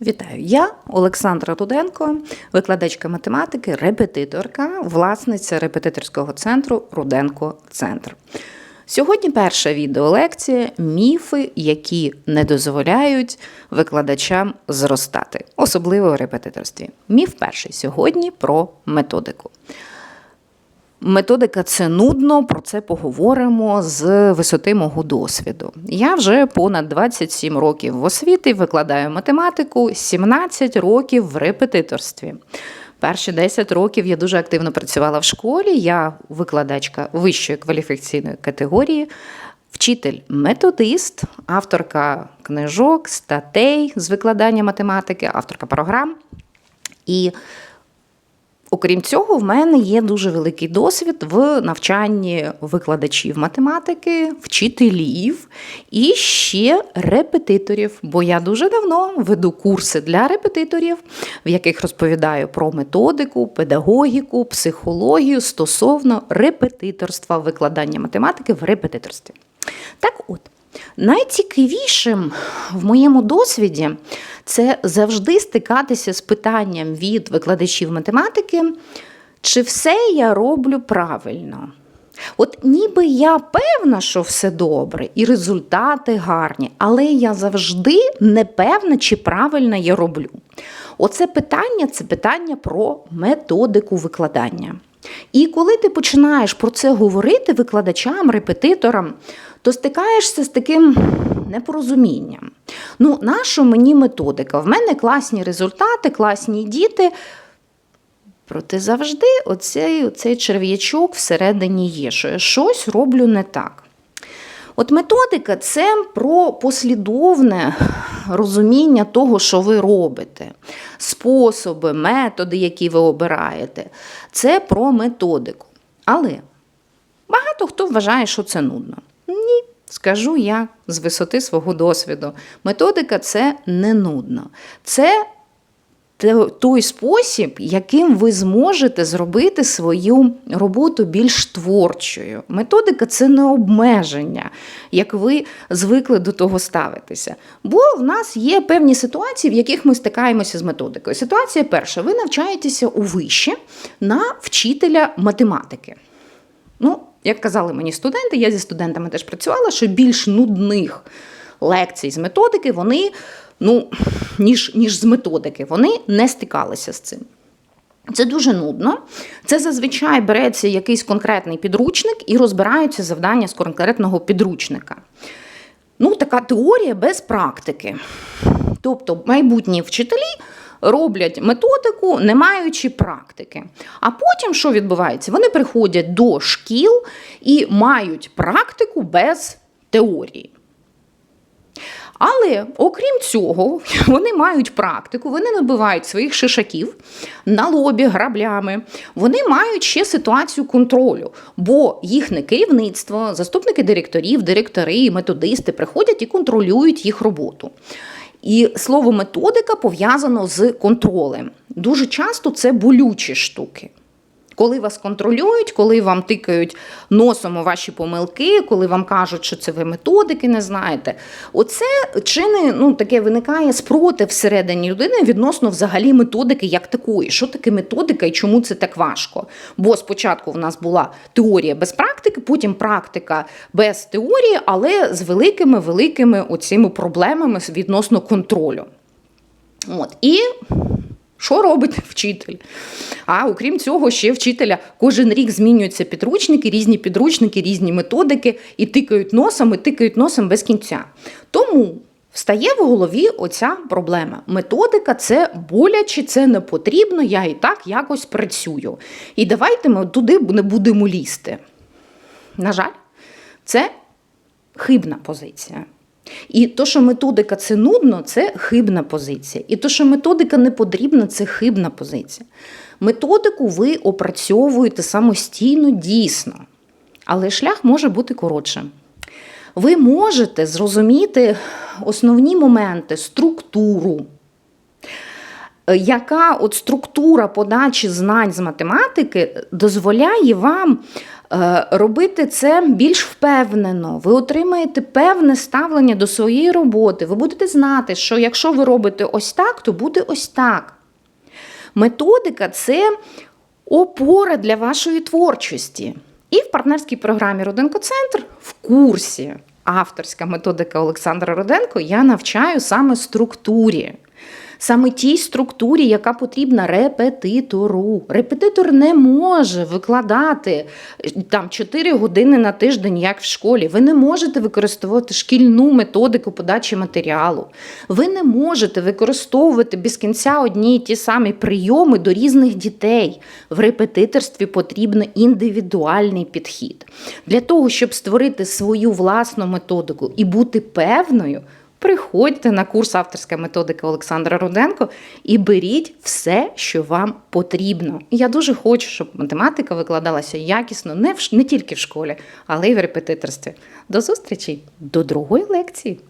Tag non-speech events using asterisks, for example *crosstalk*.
Вітаю, я Олександра Руденко, викладачка математики, репетиторка, власниця репетиторського центру Руденко Центр. Сьогодні перша відеолекція міфи, які не дозволяють викладачам зростати, особливо в репетиторстві. Міф перший сьогодні про методику. Методика це нудно, про це поговоримо з висоти мого досвіду. Я вже понад 27 років в освіті викладаю математику, 17 років в репетиторстві. Перші 10 років я дуже активно працювала в школі. Я викладачка вищої кваліфікаційної категорії, вчитель-методист, авторка книжок, статей з викладання математики, авторка програм. І Окрім цього, в мене є дуже великий досвід в навчанні викладачів математики, вчителів і ще репетиторів. Бо я дуже давно веду курси для репетиторів, в яких розповідаю про методику, педагогіку, психологію стосовно репетиторства, викладання математики в репетиторстві. Так от. Найцікавішим в моєму досвіді це завжди стикатися з питанням від викладачів математики, чи все я роблю правильно. От ніби я певна, що все добре, і результати гарні, але я завжди не певна, чи правильно я роблю. Оце питання це питання про методику викладання. І коли ти починаєш про це говорити викладачам, репетиторам, то стикаєшся з таким непорозумінням. Ну, наша мені методика? В мене класні результати, класні діти. Проте завжди оцей, оцей черв'ячок всередині є, що я щось роблю не так. От методика це про послідовне розуміння того, що ви робите, способи, методи, які ви обираєте. Це про методику. Але багато хто вважає, що це нудно. Ні, скажу я з висоти свого досвіду. Методика це не нудно. Це той спосіб, яким ви зможете зробити свою роботу більш творчою. Методика це не обмеження, як ви звикли до того ставитися. Бо в нас є певні ситуації, в яких ми стикаємося з методикою. Ситуація перша: ви навчаєтеся у виші на вчителя математики. Ну, як казали мені студенти, я зі студентами теж працювала, що більш нудних лекцій з методики вони ну, ніж, ніж з методики. Вони не стикалися з цим. Це дуже нудно. Це зазвичай береться якийсь конкретний підручник і розбираються завдання з конкретного підручника. Ну, така теорія без практики. Тобто, майбутні вчителі роблять методику, не маючи практики. А потім, що відбувається? Вони приходять до шкіл і мають практику без теорії. Але окрім цього, *laughs* вони мають практику, вони набивають своїх шишаків на лобі граблями. Вони мають ще ситуацію контролю, бо їхнє керівництво, заступники директорів, директори, методисти приходять і контролюють їх роботу. І слово методика пов'язано з контролем. Дуже часто це болючі штуки. Коли вас контролюють, коли вам тикають носом у ваші помилки, коли вам кажуть, що це ви методики не знаєте, оце чини ну, таке виникає спротив всередині людини відносно взагалі методики як такої. Що таке методика і чому це так важко? Бо спочатку в нас була теорія без практики, потім практика без теорії, але з великими великими оціми проблемами відносно контролю. От. І що робить вчитель? А окрім цього, ще вчителя кожен рік змінюються підручники, різні підручники, різні методики і тикають носом, і тикають носом без кінця. Тому встає в голові оця проблема. Методика це боляче, це не потрібно, я і так якось працюю. І давайте ми туди не будемо лізти. На жаль, це хибна позиція. І то, що методика це нудно, це хибна позиція. І то, що методика не потрібна, це хибна позиція. Методику ви опрацьовуєте самостійно дійсно, але шлях може бути коротшим. Ви можете зрозуміти основні моменти, структуру. Яка от структура подачі знань з математики дозволяє вам е, робити це більш впевнено. Ви отримаєте певне ставлення до своєї роботи. Ви будете знати, що якщо ви робите ось так, то буде ось так. Методика це опора для вашої творчості. І в партнерській програмі Руденко-центр в курсі авторська методика Олександра Руденко я навчаю саме структурі. Саме тій структурі, яка потрібна репетитору. Репетитор не може викладати е, там 4 години на тиждень, як в школі. Ви не можете використовувати шкільну методику подачі матеріалу. Ви не можете використовувати без кінця одні й ті самі прийоми до різних дітей. В репетиторстві потрібен індивідуальний підхід. Для того, щоб створити свою власну методику і бути певною. Приходьте на курс авторська методика Олександра Руденко і беріть все, що вам потрібно. Я дуже хочу, щоб математика викладалася якісно не в не тільки в школі, але й в репетиторстві. До зустрічі до другої лекції.